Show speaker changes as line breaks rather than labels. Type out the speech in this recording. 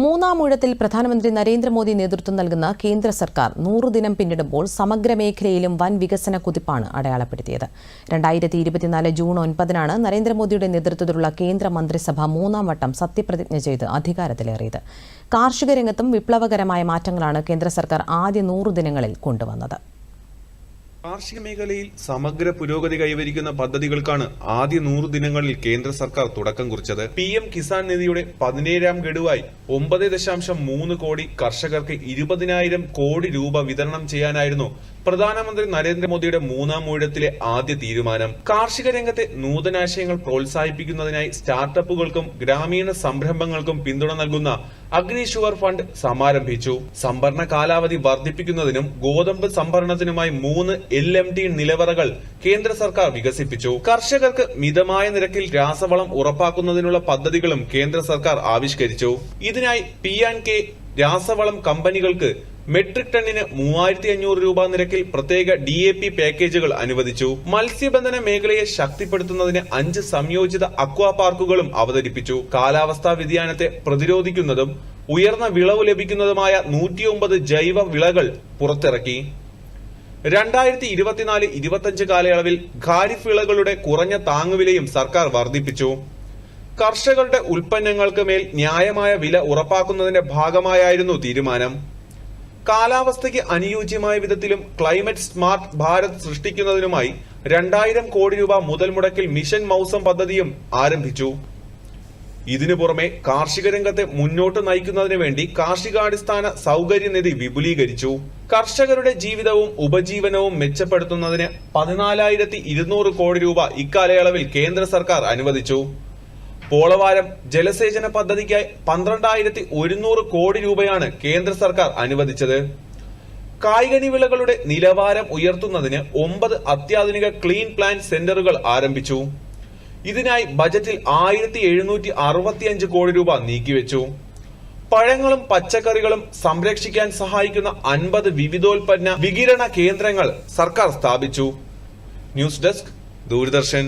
മൂന്നാം ഊഴത്തിൽ പ്രധാനമന്ത്രി നരേന്ദ്രമോദി നേതൃത്വം നൽകുന്ന കേന്ദ്ര സർക്കാർ നൂറു ദിനം പിന്നിടുമ്പോൾ സമഗ്ര മേഖലയിലും വൻ വികസന കുതിപ്പാണ് അടയാളപ്പെടുത്തിയത്. രണ്ടായിരത്തി ഇരുപത്തിനാല് ജൂൺ ഒൻപതിനാണ് നരേന്ദ്രമോദിയുടെ നേതൃത്വത്തിലുള്ള കേന്ദ്ര മന്ത്രിസഭ മൂന്നാം വട്ടം സത്യപ്രതിജ്ഞ ചെയ്ത് അധികാരത്തിലേറിയത്. കാർഷിക രംഗത്തും വിപ്ലവകരമായ മാറ്റങ്ങളാണ് കേന്ദ്ര സർക്കാർ ആദ്യ നൂറു ദിനങ്ങളിൽ കൊണ്ടുവന്നത്.
കാർഷിക മേഖലയിൽ സമഗ്ര പുരോഗതി കൈവരിക്കുന്ന പദ്ധതികൾക്കാണ് ആദ്യ നൂറ് ദിനങ്ങളിൽ കേന്ദ്ര സർക്കാർ തുടക്കം കുറിച്ചത്. പി എം കിസാൻ നിധിയുടെ പതിനേഴാം ഗഡുവായി ഒമ്പത് ദശാംശം മൂന്ന് കോടി കർഷകർക്ക് ഇരുപതിനായിരം കോടി രൂപ വിതരണം ചെയ്യാനായിരുന്നു പ്രധാനമന്ത്രി നരേന്ദ്രമോദിയുടെ മൂന്നാം ഊഴത്തിലെ ആദ്യ തീരുമാനം. കാർഷിക രംഗത്തെ നൂതനാശയങ്ങൾ പ്രോത്സാഹിപ്പിക്കുന്നതിനായി സ്റ്റാർട്ടപ്പുകൾക്കും ഗ്രാമീണ സംരംഭങ്ങൾക്കും പിന്തുണ നൽകുന്ന അഗ്നി ഷുവർ ഫണ്ട് സമാരംഭിച്ചു. സംഭരണ കാലാവധി വർദ്ധിപ്പിക്കുന്നതിനും ഗോതമ്പ് സംഭരണത്തിനുമായി മൂന്ന് എൽ എം ടി നിലവറകൾ കേന്ദ്ര സർക്കാർ വികസിപ്പിച്ചു. കർഷകർക്ക് മിതമായ നിരക്കിൽ രാസവളം ഉറപ്പാക്കുന്നതിനുള്ള പദ്ധതികളും കേന്ദ്ര സർക്കാർ ആവിഷ്കരിച്ചു. ഇതിനായി പി ആൻഡ് കെ രാസവളം കമ്പനികൾക്ക് മെട്രിക് ടണ്ണിന് മൂവായിരത്തി അഞ്ഞൂറ് രൂപ നിരക്കിൽ പ്രത്യേക ഡി എ പി പാക്കേജുകൾ അനുവദിച്ചു. മത്സ്യബന്ധന മേഖലയെ ശക്തിപ്പെടുത്തുന്നതിന് അഞ്ച് സംയോജിത അക്വാ പാർക്കുകളും അവതരിപ്പിച്ചു. കാലാവസ്ഥാ വ്യതിയാനത്തെ പ്രതിരോധിക്കുന്നതും ഉയർന്ന വിളവ് ലഭിക്കുന്നതുമായ നൂറ്റിയൊമ്പത് ജൈവ വിളകൾ പുറത്തിറക്കി. രണ്ടായിരത്തി ഇരുപത്തിനാല് ഇരുപത്തിയഞ്ച് കാലയളവിൽ ഖാരിഫ് വിളകളുടെ കുറഞ്ഞ താങ്ങുവിലയും സർക്കാർ വർദ്ധിപ്പിച്ചു. കർഷകരുടെ ഉൽപ്പന്നങ്ങൾക്ക് മേൽ ന്യായമായ വില ഉറപ്പാക്കുന്നതിന്റെ ഭാഗമായായിരുന്നു തീരുമാനം. കാലാവസ്ഥയ്ക്ക് അനുയോജ്യമായ വിധത്തിലും ക്ലൈമറ്റ് സ്മാർട്ട് ഭാരത് സൃഷ്ടിക്കുന്നതിനുമായി രണ്ടായിരം കോടി രൂപ മുതൽ മുടക്കിൽ മിഷൻ മൗസം പദ്ധതിയും ആരംഭിച്ചു. ഇതിനു പുറമെ കാർഷിക രംഗത്തെ മുന്നോട്ട് നയിക്കുന്നതിന് വേണ്ടി കാർഷികാടിസ്ഥാന സൗകര്യ നിധി വിപുലീകരിച്ചു. കർഷകരുടെ ജീവിതവും ഉപജീവനവും മെച്ചപ്പെടുത്തുന്നതിന് പതിനാലായിരത്തി ഇരുന്നൂറ് കോടി രൂപ ഇക്കാലയളവിൽ കേന്ദ്ര സർക്കാർ അനുവദിച്ചു. പോളവാരം ജലസേചന പദ്ധതിക്കായി പന്ത്രണ്ടായിരത്തി ഒരുന്നൂറ് കോടി രൂപയാണ് കേന്ദ്ര സർക്കാർ അനുവദിച്ചത്. കായികനി വിളകളുടെ നിലവാരം ഉയർത്തുന്നതിന് ഒമ്പത് അത്യാധുനിക ക്ലീൻ പ്ലാന്റ് സെന്ററുകൾ ആരംഭിച്ചു. ഇതിനായി ബജറ്റിൽ ആയിരത്തി എഴുന്നൂറ്റി അറുപത്തിയഞ്ച് കോടി രൂപ നീക്കിവെച്ചു. പഴങ്ങളും പച്ചക്കറികളും സംരക്ഷിക്കാൻ സഹായിക്കുന്ന അൻപത് വിവിധോൽപ്പന്ന വികിരണ കേന്ദ്രങ്ങൾ സർക്കാർ സ്ഥാപിച്ചു. News desk Doordarshan.